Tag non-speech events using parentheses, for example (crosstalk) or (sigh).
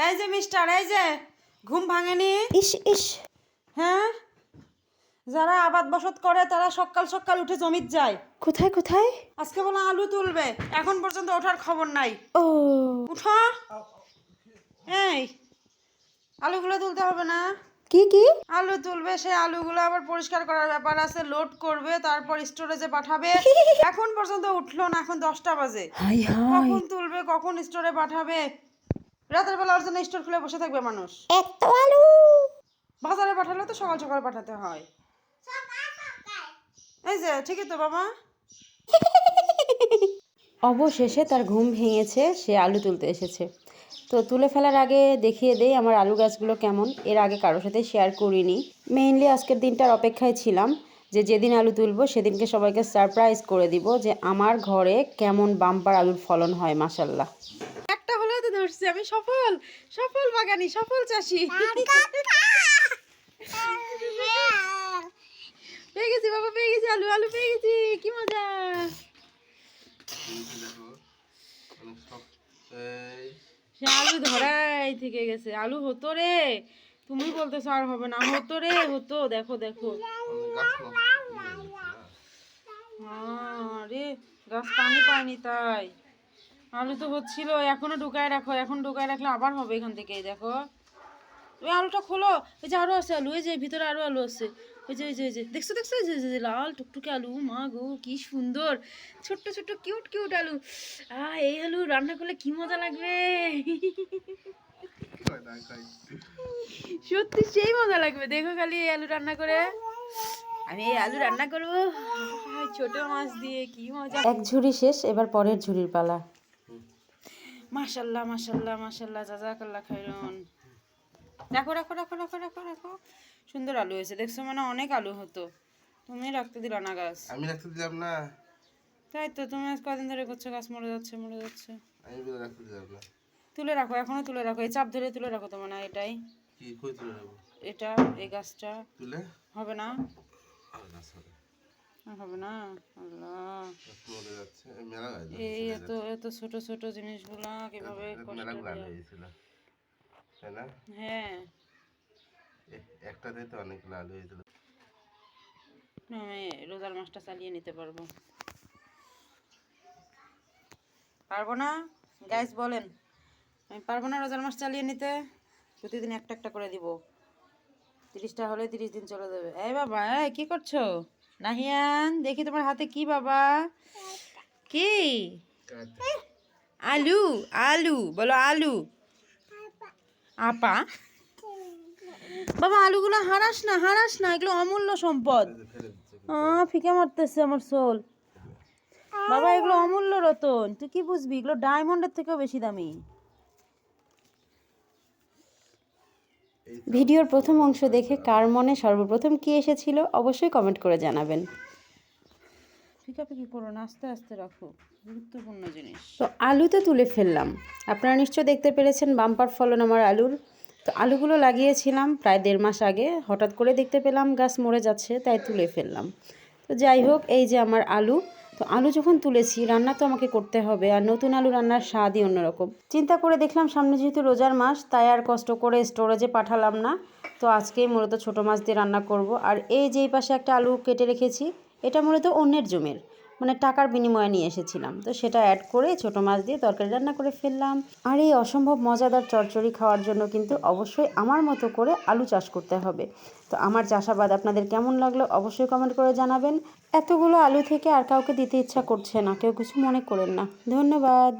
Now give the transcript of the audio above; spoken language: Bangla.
এই যে মিস্টার এই যে ঘুম ভাঙেনি? ইস ইস। হ্যাঁ? যারা আবাদ বসত করে তারা সকাল সকাল উঠে জমিত যায়। কোথায় কোথায়? আজকে বলে আলু তুলবে এখন পর্যন্ত ওঠার খবর নাই। ও। উঠো। এই আলুগুলো তুলতে হবে না। কি কি? আলু তুলবে সেই আলুগুলো আবার পরিষ্কার করার ব্যাপার আছে লোড করবে তারপর স্টোরেজে পাঠাবে। (laughs) এখন পর্যন্ত উঠল না এখন দশটা বাজে। কখন তুলবে কখন স্টোরে পাঠাবে? রাতের বেলা ওর জন্য স্টোর খুলে বসে থাকবে মানুষ। এত আলু। বাজারে পাঠালে তো সকাল সকাল পাঠাতে হয়। এই যে ঠিকই তো বাবা। অবশেষে তার ঘুম ভেঙেছে সে আলু তুলতে এসেছে। তো তুলে ফেলার আগে দেখিয়ে দেই আমার আলু গাছগুলো কেমন। এর আগে কারোর সাথে শেয়ার করিনি। মেইনলি আজকের দিনটার অপেক্ষায় ছিলাম যে যেদিন আলু তুলবো সেদিনকে সবাইকে সারপ্রাইজ করে দিব যে আমার ঘরে কেমন বাম্পার আলুর ফলন হয় মাসাল্লাহ ধরছি আমি সফল সফল বাগানি, সফল চাষি। পেয়ে গেছি বাবা, পেয়ে গেছি, আলু আলু পেয়ে গেছি, কি মজা। সে আলু ধরাই থেকে গেছে। আলু হতো রে, তুমি বলতেছো আর হবে না, হতো রে, হতো, দেখো দেখো। গাছ পানি পায়নি তাই। আলু তো হচ্ছিল এখনও ঢুকায় রাখো এখন ঢুকায় রাখলে আবার হবে এখান থেকে দেখো। ওই আলুটা খোলো ওই যে আরও আছে আলু ওই যে ভিতরে আরও আলু আছে। ওই যে ওই যে ওই যে দেখছ দেখছ ওই যে, লাল টুকটুকে আলু মা গো কি সুন্দর। ছোট্ট ছোট্ট কিউট কিউট আলু। আহ এই আলু রান্না করলে কি মজা লাগবে? সত্যি সেই মজা লাগবে দেখো খালি এই আলু রান্না করে। আমি এই আলু রান্না করব। ছোট মাছ দিয়ে কি মজা। এক ঝুড়ি শেষ এবার পরের ঝুড়ির পালা। মাশাল্লাহ মাশাল্লাহ মাশাল্লাহ জাজাকাল্লাহ খাইরন। রাখো রাখো রাখো রাখো রাখো রাখো। সুন্দর আলু হয়েছে। দেখছ মানে অনেক আলু হতো। তুমি রাখতে দিলা না গাছ? আমি রাখতে দিলাম না। তাই তো তুমি আজ কদিন ধরে করছ গাছ? মরে যাচ্ছে মরে যাচ্ছে। আমি বলে রাখতে দিলাম না। তুলে রাখো এখনও তুলে রাখো। এই চাপ ধরে তুলে রাখো তোমার না এটাই। কি কই তুলে নেব এটা এই গাছটা। তুলে? হবে না? আর গাছ হবে। হবে না? আল্লাহ। মরে যাচ্ছে। এই মেলা এই এত এত ছোট ছোট জিনিসগুলা কীভাবে মেলা গুলো হয়েছিল। তাই না? হ্যাঁ। তো অনেকগুলো আলু হয়েছিল। আমি রোজার মাসটা চালিয়ে নিতে পারব। পারব না? গাইস বলেন। আমি পারব না রোজার মাস চালিয়ে নিতে? প্রতিদিন একটা একটা করে দিব। তিরিশটা হলে তিরিশ দিন চলে যাবে। এই বাবা এই কি করছ? নাহিয়ান দেখি তোমার হাতে কি বাবা? কি? আলু আলু বলো আলু। আপা। বাবা আলুগুলো হারাস না হারাস না এগুলো অমূল্য সম্পদ। আহ ফিকে মারতেছে আমার সোল বাবা এগুলো অমূল্য রতন তুই কি বুঝবি? এগুলো ডায়মন্ডের থেকেও বেশি দামি। ভিডিওর প্রথম অংশ দেখে কার মনে সর্বপ্রথম কি এসেছিল অবশ্যই কমেন্ট করে জানাবেন। ফিকাফিকি করো না আস্তে আস্তে রাখো। গুরুত্বপূর্ণ জিনিস। তো আলু তো তুলে ফেললাম। আপনারা নিশ্চয় দেখতে পেরেছেন বাম্পার ফলন আমার আলুর। তো আলুগুলো লাগিয়েছিলাম প্রায় দেড় মাস আগে। হঠাৎ করে দেখতে পেলাম গাছ মরে যাচ্ছে তাই তুলে ফেললাম। তো যাই হোক এই যে আমার আলু। তো আলু যখন তুলেছি, রান্না তো আমাকে করতে হবে, আর নতুন আলু রান্নার স্বাদই অন্যরকম। চিন্তা করে দেখলাম সামনে যেহেতু রোজার মাস, তাই আর কষ্ট করে স্টোরেজে পাঠালাম না। তো আজকেই মূলত ছোটো মাছ দিয়ে রান্না করব। আর এই যেই পাশে একটা আলু কেটে রেখেছি, এটা মূলত অন্যের জমির। মানে টাকার বিনিময়ে নিয়ে এসেছিলাম। তো সেটা অ্যাড করে ছোটো মাছ দিয়ে তরকারি রান্না করে ফেললাম। আর এই অসম্ভব মজাদার চচ্চড়ি খাওয়ার জন্য কিন্তু অবশ্যই আমার মতো করে আলু চাষ করতে হবে। তো আমার চাষাবাদ আপনাদের কেমন লাগল অবশ্যই কমেন্ট করে জানাবেন। এতগুলো আলু থেকে আর কাউকে দিতে ইচ্ছা করছে না, কেউ কিছু মনে করেন না। ধন্যবাদ।